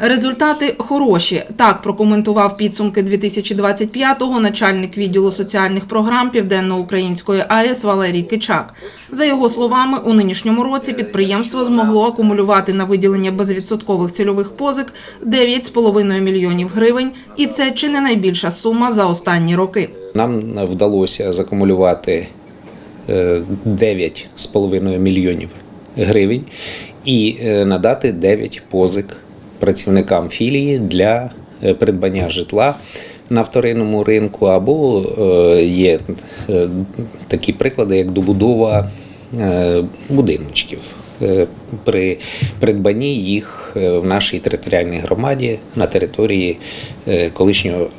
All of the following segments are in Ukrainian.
Результати хороші. Так прокоментував підсумки 2025-го начальник відділу соціальних програм Південноукраїнської АЕС Валерій Кичак. За його словами, у нинішньому році підприємство змогло акумулювати на виділення безвідсоткових цільових позик 9,5 мільйонів гривень, і це чи не найбільша сума за останні роки. Нам вдалося закумулювати е, 9,5 мільйонів гривень і е, надати 9 позик працівникам філії для е, придбання житла на вторинному ринку, або е, є е, такі приклади, як добудова будиночків. При придбанні їх в нашій територіальній громаді на території колишнього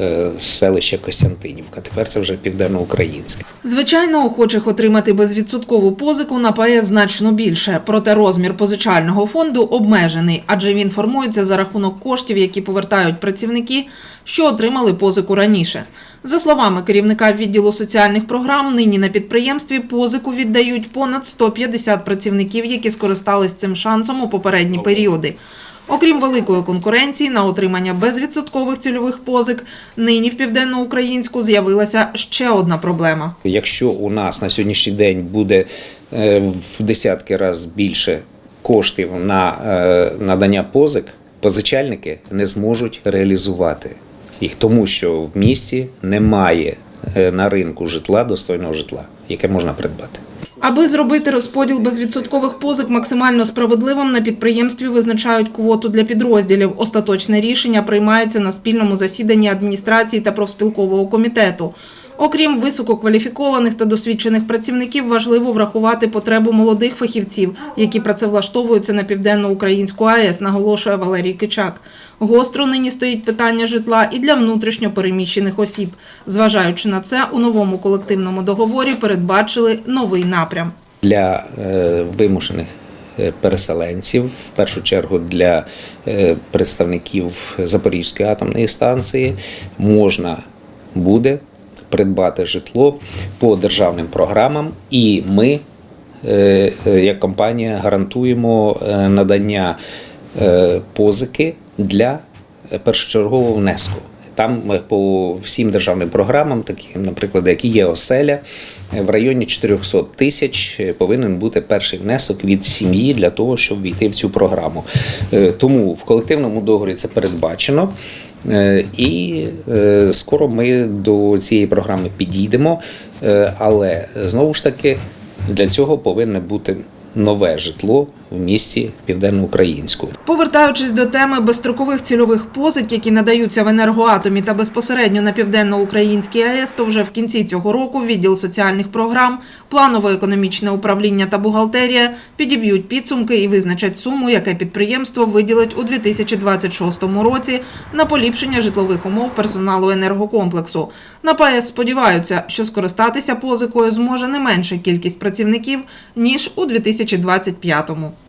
е, селища Костянтинівка. Тепер це вже південноукраїнське. Звичайно, охочих отримати безвідсоткову позику на ПАЕ значно більше. Проте розмір позичального фонду обмежений, адже він формується за рахунок коштів, які повертають працівники, що отримали позику раніше. За словами керівника відділу соціальних програм, нині на підприємстві позику віддають понад 150 працівників, які скористались цим шансом у попередні періоди. Окрім великої конкуренції на отримання безвідсоткових цільових позик, нині в південноукраїнську з'явилася ще одна проблема. Якщо у нас на сьогоднішній день буде е, в десятки разів більше коштів на е, надання позик, позичальники не зможуть реалізувати їх, тому що в місті немає е, на ринку житла достойного житла, яке можна придбати. Аби зробити розподіл безвідсоткових позик максимально справедливим, на підприємстві визначають квоту для підрозділів. Остаточне рішення приймається на спільному засіданні адміністрації та профспілкового комітету. Окрім висококваліфікованих та досвідчених працівників, важливо врахувати потребу молодих фахівців, які працевлаштовуються на південноукраїнську АЕС, наголошує Валерій Кичак. Гостро нині стоїть питання житла і для внутрішньо переміщених осіб. Зважаючи на це, у новому колективному договорі передбачили новий напрям. для е, вимушених е, переселенців, в першу чергу для е, представників Запорізької атомної станції, можна буде придбати житло по державним програмам, і ми, е, е, як компанія, гарантуємо е, надання позики для першочергового внеску. Там по всім державним програмам, таким, наприклад, як і є оселя, в районі 400 тисяч повинен бути перший внесок від сім'ї для того, щоб війти в цю програму. Тому в колективному договорі це передбачено. Е, І е, скоро ми до цієї програми підійдемо, Е, але знову ж таки для цього повинна бути нове житло в місті Південноукраїнську. Повертаючись до теми безстрокових цільових позик, які надаються в енергоатомі та безпосередньо на південноукраїнській АЕС, то вже в кінці цього року відділ соціальних програм, планово-економічне управління та бухгалтерія підіб'ють підсумки і визначать суму, яке підприємство виділить у 2026 році на поліпшення житлових умов персоналу енергокомплексу. На ПАЕС сподіваються, що скористатися позикою зможе не менша кількість працівників ніж у 2025-му.